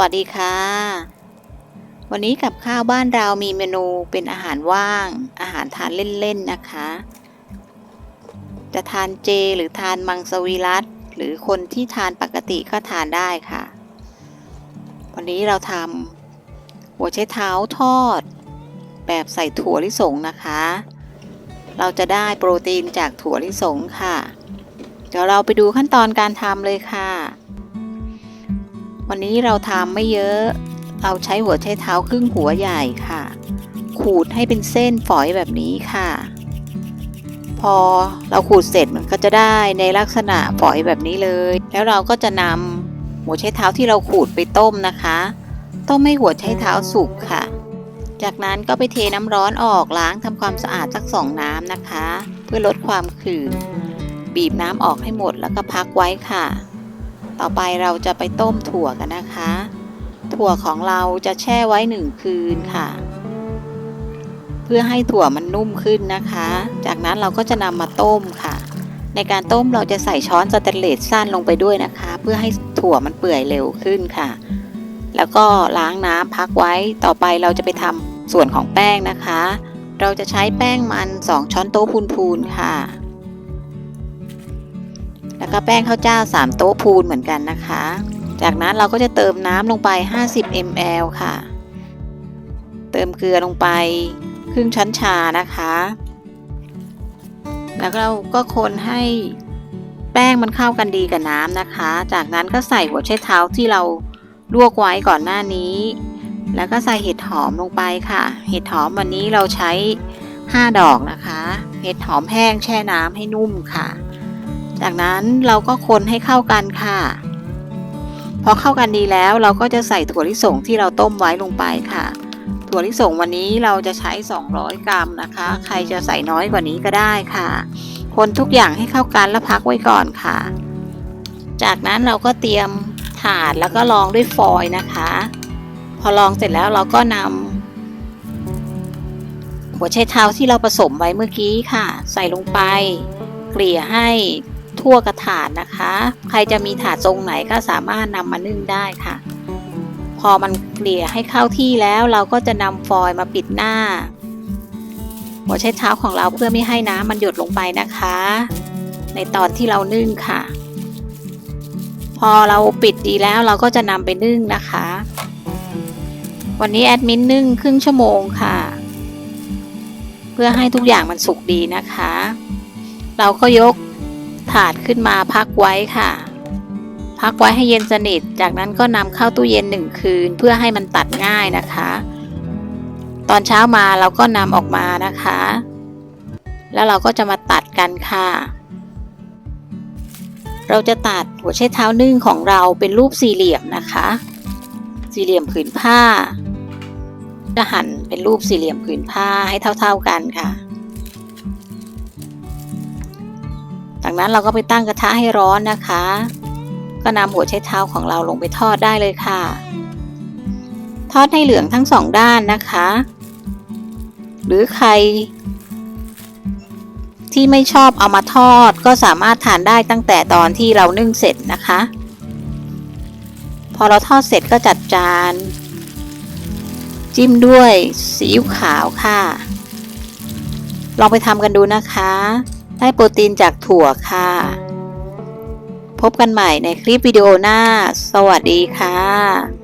วัสดีค่ะ วันนี้กับข้าวบ้านเรามีเมนูเป็นอาหารว่าง อาหารทานเล่นๆนะคะ จะทานเจหรือทานมังสวิรัตหรือคนที่ทานปกติก็ทานได้ค่ะ วันนี้เราทำหัวไชเท้าทอด แบบใส่ถั่วลิสงนะคะ เราจะได้โปรตีนจากถั่วลิสงค่ะ เดี๋ยวเราไปดูขั้นตอนการทำเลยค่ะ วันนี้เราทำไม่เยอะ เราใช้หัวไชเท้าครึ่งหัวใหญ่ค่ะ ขูดให้เป็นเส้นฝอยแบบนี้ค่ะ พอเราขูดเสร็จมันก็จะได้ในลักษณะฝอยแบบนี้เลย แล้วเราก็จะนำหัวไชเท้าที่เราขูดไปต้มนะคะต้มให้หัวไชเท้าสุกค่ะ จากนั้นก็ไปเทน้ำร้อนออกล้างทำความสะอาดสักสองน้ำนะคะ เพื่อลดความขื่นบีบน้ำออกให้หมดแล้วก็พักไว้ค่ะ ต่อไปเราจะไปต้มถั่วกันนะคะ ถั่วของเราจะแช่ไว้หนึ่งคืนค่ะ เพื่อให้ถั่วมันนุ่มขึ้นนะคะ จากนั้นเราก็จะนำมาต้มค่ะ ในการต้มเราจะใส่ช้อนสแตนเลสสั้นลงไปด้วยนะคะ เพื่อให้ถั่วมันเปื่อยเร็วขึ้นค่ะ แล้วก็ล้างน้ำพักไว้ ต่อไปเราจะไปทำส่วนของแป้งนะคะ เราจะใช้แป้งมัน 2 ช้อนโต๊ะพูนๆค่ะ ก็แป้งข้าวเจ้า 3 โต๊ะพูนเหมือนกันนะคะ จากนั้นเราก็จะเติมน้ำลงไป 50 ml ค่ะ เติมเกลือลงไปครึ่งช้อนชานะคะ แล้วเราก็คนให้แป้งมันเข้ากันดีกับน้ำนะคะ จากนั้นก็ใส่หัวไชเท้าที่เราลวกไว้ก่อนหน้านี้ แล้วก็ใส่เห็ดหอมลงไปค่ะ เห็ดหอมวันนี้เราใช้ 5 ดอกนะคะ เห็ดหอมแห้งแช่น้ำให้นุ่มค่ะ จากนั้นเราก็คนให้เข้ากันค่ะ พอเข้ากันดีแล้วเราก็จะใส่ถั่วลิสงที่เราต้มไว้ลงไปค่ะ ถั่วลิสงวันนี้เราจะใช้ 200 กรัมนะคะ ใครจะใส่น้อยกว่านี้ก็ได้ค่ะ คนทุกอย่างให้เข้ากันแล้วพักไว้ก่อนค่ะ จากนั้นเราก็เตรียมถาดแล้วก็รองด้วยฟอยล์นะคะ พอรองเสร็จแล้วเราก็นำหัวไชเท้าที่เราผสมไว้เมื่อกี้ค่ะ ใส่ลงไป เกลี่ยให้ ทั่วกระถาดนะคะ ใครจะมีถาดทรงไหนก็สามารถนำมานึ่งได้ค่ะ พอมันเกลี่ยให้เข้าที่แล้วเราก็จะนำฟอยล์มาปิดหน้า หัวไชเท้าของเราเพื่อไม่ให้น้ำมันหยดลงไปนะคะ ในตอนที่เรานึ่งค่ะ พอเราปิดดีแล้วเราก็จะนำไปนึ่งนะคะ วันนี้แอดมินนึ่งครึ่งชั่วโมงค่ะ เพื่อให้ทุกอย่างมันสุกดีนะคะ เราก็ยก ถาดขึ้นมาพักไว้ค่ะ พักไว้ให้เย็นสนิท จากนั้นก็นำเข้าตู้เย็นหนึ่งคืน เพื่อให้มันตัดง่ายนะคะ ตอนเช้ามาเราก็นำออกมานะคะ แล้วเราก็จะมาตัดกันค่ะ เราจะตัดหัวไชเท้านึ่งของเราเป็นรูปสี่เหลี่ยมนะคะ สี่เหลี่ยมผืนผ้าจะหั่นเป็นรูปสี่เหลี่ยมผืนผ้าให้เท่า ๆกันค่ะ จากนั้นเราก็ไปตั้งกระทะให้ร้อนนะคะ ก็นำหัวไชเท้าของเราลงไปทอดได้เลยค่ะ ทอดให้เหลืองทั้งสองด้านนะคะ หรือใคร ที่ไม่ชอบเอามาทอดก็สามารถทานได้ตั้งแต่ตอนที่เรานึ่งเสร็จนะคะ พอเราทอดเสร็จก็จัดจาน จิ้มด้วยซีอิ๊วขาวค่ะ ลองไปทำกันดูนะคะ ได้โปรตีนจากถั่วค่ะ พบกันใหม่ในคลิปวิดีโอหน้า สวัสดีค่ะ